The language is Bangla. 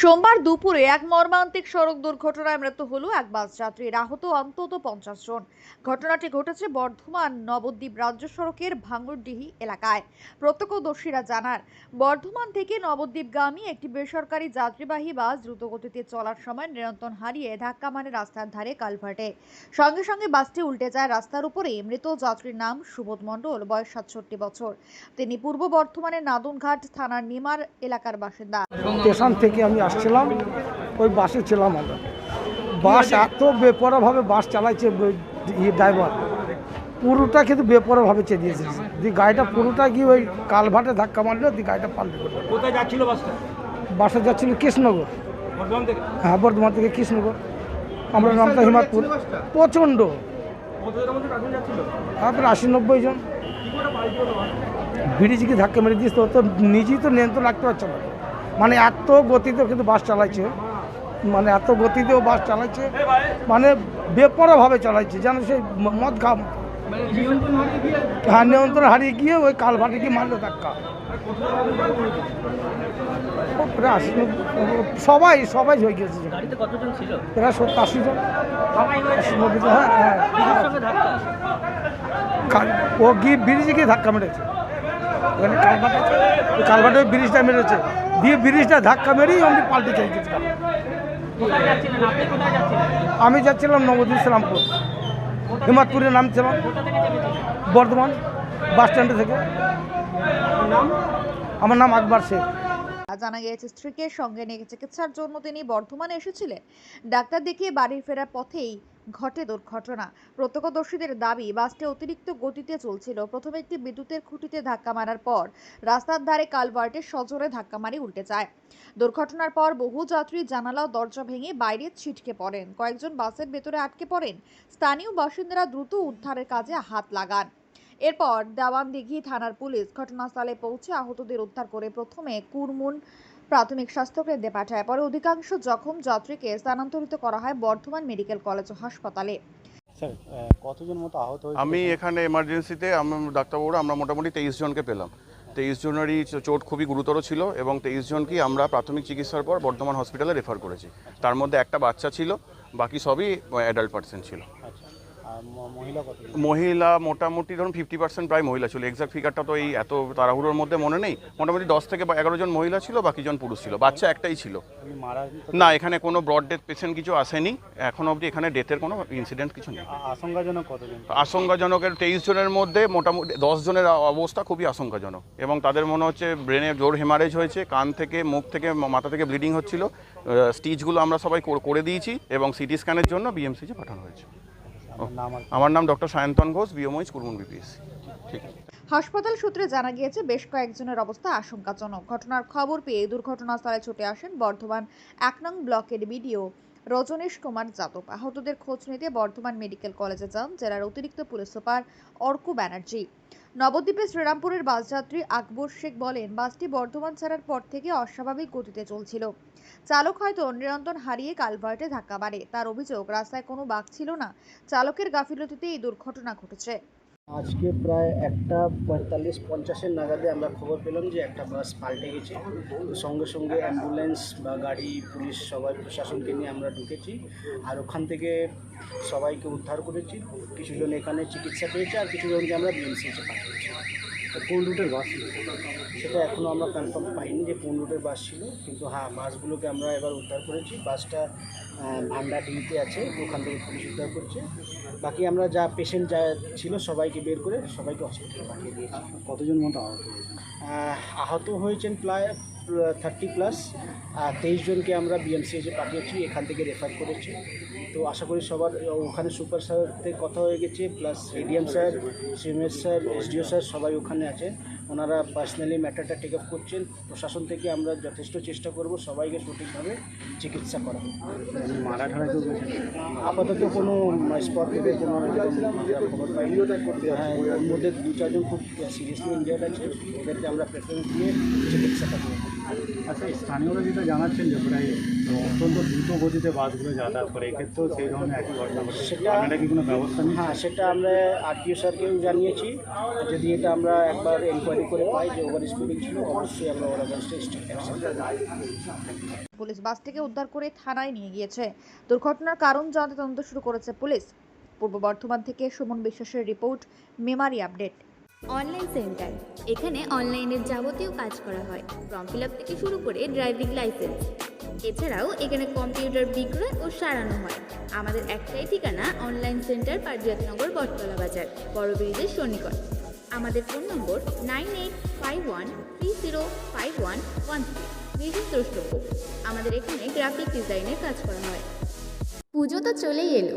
সোমবার দুপুরে এক মর্মান্তিক সড়ক দুর্ঘটনায় মৃত্যু হলো এক বাস যাত্রীর আহত অন্তত পঞ্চাশ জন। ঘটনাটি ঘটেছে বর্ধমান নবদ্বীপ রাজ্য সড়কের ভাঙড়ডিহি এলাকায়। প্রত্যক্ষদর্শীরা জানান, বর্ধমান থেকে নবদ্বীপগামী একটি বেসরকারি যাত্রীবাহী বাস দ্রুতগতিতে চলার সময় নিয়ন্ত্রণ হারিয়ে ধাক্কা মানে রাস্তার ধারে কালভার্টে। সঙ্গে সঙ্গে বাসটি উল্টে যায় রাস্তার উপরে। মৃত যাত্রীর নাম সুবোধ মণ্ডল, বয়স সাতষট্টি বছর। তিনি পূর্ব বর্ধমানের নাদনঘাট থানার নিমার এলাকার বাসিন্দা। স্টেশন থেকে আমি আসছিলাম ওই বাসে ছিলাম আমরা। বাস এত বেপরোয়াভাবে বাস চালাইছে ইয়ে ড্রাইভার। পুরোটা কিন্তু বেপরোয়াভাবে চালিয়েছে দি গাড়িটা পুরোটা গিয়ে ওই কালভাটে ধাক্কা মারলো দি গাড়িটা পাল্টে কোথায় যাচ্ছিল বাসটা? বাসে যাচ্ছিল কৃষ্ণনগর। হ্যাঁ বর্ধমান থেকে কৃষ্ণনগর। আমরা নামটা হিমাদপুর প্রচণ্ড। তারপরে আশি নব্বই জন ব্রিজকে ধাক্কা মেরে ও তো নিজেই তো নিয়ন্ত্রণ রাখতে পারছে না। মানে এত গতিতেও কিন্তু বাস চালাইছে। মানে এত গতিতেও বাস চালাইছে। মানে বেপরোভাবে চালাইছে যেন সেই মদ খা নিয়ন্ত্রণ হারিয়ে হ্যাঁ নিয়ন্ত্রণ হারিয়ে গিয়ে ওই কালভাটে গিয়ে মারলো ধাক্কা। সবাই সবাই হয়ে গেছে প্রায় সত্তর আশি জন। হ্যাঁ হ্যাঁ। ও গিয়ে ব্রিজে গিয়ে ধাক্কা মেরেছে। ওখানে কালভাট আছে কালভাটে ওই ব্রিজটা মেরেছে। দিয়ে ব্রিজটা ধাক্কা মেরেই আমি পাল্টে যাচ্ছিলেন আমি যাচ্ছিলাম নবদ্বীপ ইসলামপুর হিমাদপুরে নামছিলাম। বর্ধমান বাস স্ট্যান্ড থেকে। আমার নাম আকবর শেখ। জানা গিয়েছে, স্ত্রীকে সঙ্গে নিয়ে চিকিৎসার জন্য তিনি বর্ধমানে এসেছিলেন। ডাক্তার দেখিয়ে বাড়ি ফেরার পথেই ঘটে দুর্ঘটনা। প্রত্যক্ষদর্শীদের দাবি, বাসটি অতিরিক্ত গতিতে চলছিল। প্রথমে একটি বিদ্যুতের খুঁটিতে ধাক্কা মারার পর রাস্তার ধারে কালভার্টে সজোরে ধাক্কা মারি উল্টে যায়। দুর্ঘটনার পর বহু যাত্রী জানালা ও দরজা ভেঙে বাইরে ছিটকে পড়েন। কয়েকজন বাসের ভেতরে আটকে পড়েন। স্থানীয় বাসিন্দারা দ্রুত উদ্ধারের কাজে হাত লাগান। এরপর দেওয়ানদিঘি থানার পুলিশ ঘটনাস্থলে পৌঁছে আহতদের উদ্ধার করে প্রথমে কুরমুন প্রাথমিক স্বাস্থ্যকেন্দ্রে পাঠায়। পরে অধিকাংশ জখম যাত্রীকে স্থানান্তরিত করা হয় বর্ধমান মেডিকেল কলেজ হাসপাতালে। স্যার কতজন মতো আহত হয়েছে? আমি এখানে এমার্জেন্সিতে আমরা ডাক্তারবাবুরা আমরা মোটামুটি তেইশ জনকে পেলাম। তেইশ জনেরই চোট খুবই গুরুতর ছিল এবং তেইশ জনকেই আমরা প্রাথমিক চিকিৎসার পর বর্ধমান হসপিটালে রেফার করেছি। তার মধ্যে একটা বাচ্চা ছিল বাকি সবই অ্যাডাল্ট পার্সন ছিল। মহিলা মোটামুটি ধরুন ফিফটি পার্সেন্ট প্রায় মহিলা ছিল। এক্সাক্ট ফিগারটা তো এই এত তাড়াহুড়োর মধ্যে মনে নেই। মোটামুটি দশ থেকে এগারো জন মহিলা ছিল বাকি জন পুরুষ ছিল। বাচ্চা একটাই ছিল। না এখানে কোনো ব্রড ডেথ পেশেন্ট কিছু আসেনি। এখনও অবধি এখানে ডেথের কোনো ইনসিডেন্ট কিছু নেই। আশঙ্কাজনক কতজন? আশঙ্কাজনকের তেইশ জনের মধ্যে মোটামুটি দশ জনের অবস্থা খুবই আশঙ্কাজনক। এবং তাদের মনে হচ্ছে ব্রেনে জোর হেমারেজ হয়েছে কান থেকে মুখ থেকে মাথা থেকে ব্লিডিং হচ্ছিল। স্টিচগুলো আমরা সবাই করে দিয়েছি এবং সিটি স্ক্যানের জন্য বিএমসিতে পাঠানো হয়েছে। আমার নাম ডক্টর সায়ন্তন ঘোষ বিওমইস কুরমুন বিপিএসসি ঠিক। আছে হাসপাতাল সূত্রে জানা গিয়েছে বেশ কয়েকজনের অবস্থা আশঙ্কাজনক। ঘটনার খবর পেয়ে দুর্ঘটনাস্থলে ছুটে আসেন বর্ধমান এক নং ব্লকের বিডিও। রজনীশ কুমার যাদব আহতদের খোঁজ নিতে বর্ধমান মেডিকেল কলেজে যান, জেলার অতিরিক্ত পুলিশ সুপার অর্ক ব্যানার্জি। নবদ্বীপের শ্রীরামপুরের বাসযাত্রী আকবর শেখ বলেন, বাসটি বর্ধমান ছাড়ার পর থেকে অস্বাভাবিক গতিতে চলছিল। চালক হয়তো নিয়ন্ত্রণ হারিয়ে কালভার্টে ধাক্কা মারে। তার অভিযোগ, রাস্তায় কোনো বাঘ ছিল না। চালকের গাফিলতিতে এই দুর্ঘটনা ঘটেছে। আজকে প্রায় একটা পঁয়তাল্লিশ, পঞ্চাশের নাগাদে আমরা খবর পেলাম যে একটা বাস পাল্টে গেছে। সঙ্গে সঙ্গে অ্যাম্বুলেন্স বা গাড়ি, পুলিশ সবাই, প্রশাসনকে নিয়ে আমরা ঢুকেছি আর ওখান থেকে সবাইকে উদ্ধার করেছি। কিছুজন এখানে চিকিৎসা পেয়েছে আর কিছুজনকে আমরা বিএমসিতে পাঠিয়েছি। কোন রুটের বাস ছিল? সেটা এখনও আমরা কনফার্ম পাইনি যে কোন রুটের বাস ছিল কিন্তু হ্যাঁ বাসগুলোকে আমরা এবার উদ্ধার করেছি। বাসটা ভান্ডা ডিতে আছে ওখান থেকে পুলিশ উদ্ধার করছে। বাকি আমরা যা পেশেন্ট যা ছিল সবাইকে বের করে সবাইকে হসপিটালে পাঠিয়ে দিয়েছি। কতজন মতো আহত হয়েছে আহত হয়েছেন প্রায় থার্টি প্লাস তেইশ জনকে আমরা বিএমসিএচে পাঠিয়েছি, এখান থেকে রেফার করেছি। তো আশা করি সবার, ওখানে সুপার স্যারের কথা হয়ে গেছে plus ADM sir CMS sir SDO sir সবাই ওখানে আছেন ওনারা পার্সোনালি ম্যাটারটা টেক আপ করছেন। প্রশাসন থেকে আমরা যথেষ্ট চেষ্টা করব সবাইকে সঠিকভাবে চিকিৎসা করা আপাতত কোনো স্পট থেকে কোনো খবর পাইনি। হ্যাঁ ওর মধ্যে দু চারজন খুব সিরিয়াসলি ইনজার্ড আছে। ওদেরকে আমরা প্রেফারেন্স দিয়ে চিকিৎসাটা করব। আচ্ছা স্থানীয়রা যেটা জানাচ্ছেন যে প্রায় অত্যন্ত দ্রুত গতিতে বাসগুলো যাতায়াত করে এক্ষেত্রেও সেই ধরনের একই ঘটনা ঘটে সেটা- আপনারা কি কোনো ব্যবস্থা নিন হ্যাঁ সেটা আমরা আরটিও স্যারকেও জানিয়েছি। যদি এটা আমরা একবার এনকোয়ারি করে পাই যে ওভার স্পিডিং ছিল অবশ্যই আমরা ওরা পুলিশ বাসটিকে উদ্ধার করে থানায় নিয়ে গিয়েছে। দুর্ঘটনার কারণ জানতে তদন্ত শুরু করেছে পুলিশ। পূর্ব বর্ধমান থেকে সুমন বিশ্বাসের report Memari update. Online centre. এখানে অনলাইনের যাবতীয় কাজ করা হয় ফর্ম ফিল আপ থেকে শুরু করে ড্রাইভিং লাইসেন্স এছাড়াও এখানে কম্পিউটার বিক্রয় ও সারানো হয়। আমাদের একটাই ঠিকানা অনলাইন সেন্টার পারিজাতনগর বটতলা বাজার, বড় ব্রিজের সন্নিকট। আমাদের phone number nine eight five one three zero five one one three. বিশেষ দ্রষ্টব্য। আমাদের এখানে গ্রাফিক ডিজাইনের কাজ করা হয়। পুজো তো চলেই এলো।